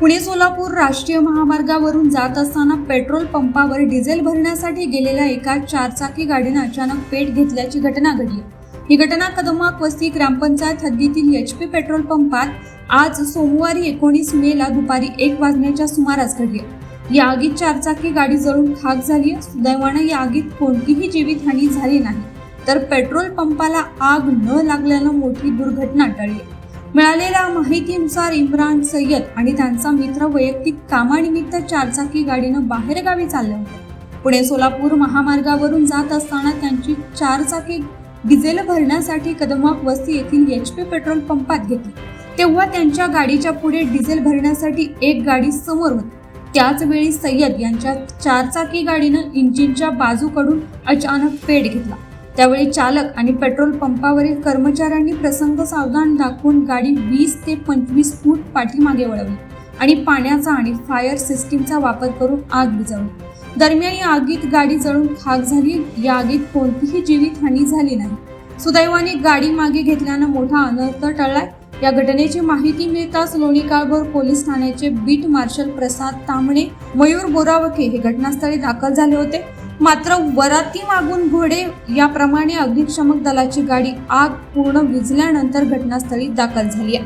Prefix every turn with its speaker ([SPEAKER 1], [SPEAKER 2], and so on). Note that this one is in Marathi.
[SPEAKER 1] पुणे सोलापूर राष्ट्रीय महामार्गावरून जात असताना पेट्रोल पंपावर डिझेल भरण्यासाठी गेलेल्या एका चारचाकी गाडीनं अचानक पेट घेतल्याची घटना घडली. ही घटना कदमाक वस्ती ग्रामपंचायत हद्दीतील एच पी पेट्रोल पंपात आज सोमवारी एकोणीस मेला दुपारी एक वाजण्याच्या सुमारास घडली. या आगीत चारचाकी गाडी जळून खाक झाली सुदैवानं या आगीत कोणतीही जीवितहानी झाली नाही. तर पेट्रोल पंपाला आग न लागल्यानं मोठी दुर्घटना टळली. मिळालेल्या माहितीनुसार इम्रान सय्यद आणि त्यांचा मित्र वैयक्तिक कामानिमित्त चारचाकी गाडीनं बाहेरगावी चालले होते. पुणे सोलापूर महामार्गावरून जात असताना त्यांची चारचाकी डिझेल भरण्यासाठी कदमाक वस्ती येथील एच पी पेट्रोल पंपात घेतली. तेव्हा त्यांच्या गाडीच्या पुढे डिझेल भरण्यासाठी एक गाडी समोर होती. त्याच वेळी सय्यद यांच्या चारचाकी गाडीनं इंजिनच्या बाजूकडून अचानक पेट घेतला. त्यावेळी चालक आणि पेट्रोल पंपावरील कर्मचाऱ्यांनी प्रसंग सावधान दाखवून गाडी वीस ते पंचवीस फूट पाठीमागे वळवली आणि पाण्याचा आणि फायर सिस्टीमचा वापर करून आग विझवली दरम्यान या आगीत गाडी जळून खाक झाली. या आगीत कोणतीही जीवितहानी झाली नाही. सुदैवाने गाडी मागे घेतल्यानं मोठा अनर्थ टळलाय. या घटनेची माहिती मिळताच लोणी काळभोर पोलीस ठाण्याचे बीट मार्शल प्रसाद तांबणे मयूर बोरावके हे घटनास्थळी दाखल झाले होते. मात्र वराती मागून घोडे याप्रमाणे अग्निशमक दलाची गाडी आग पूर्ण विझल्यानंतर घटनास्थळी दाखल झाली आहे.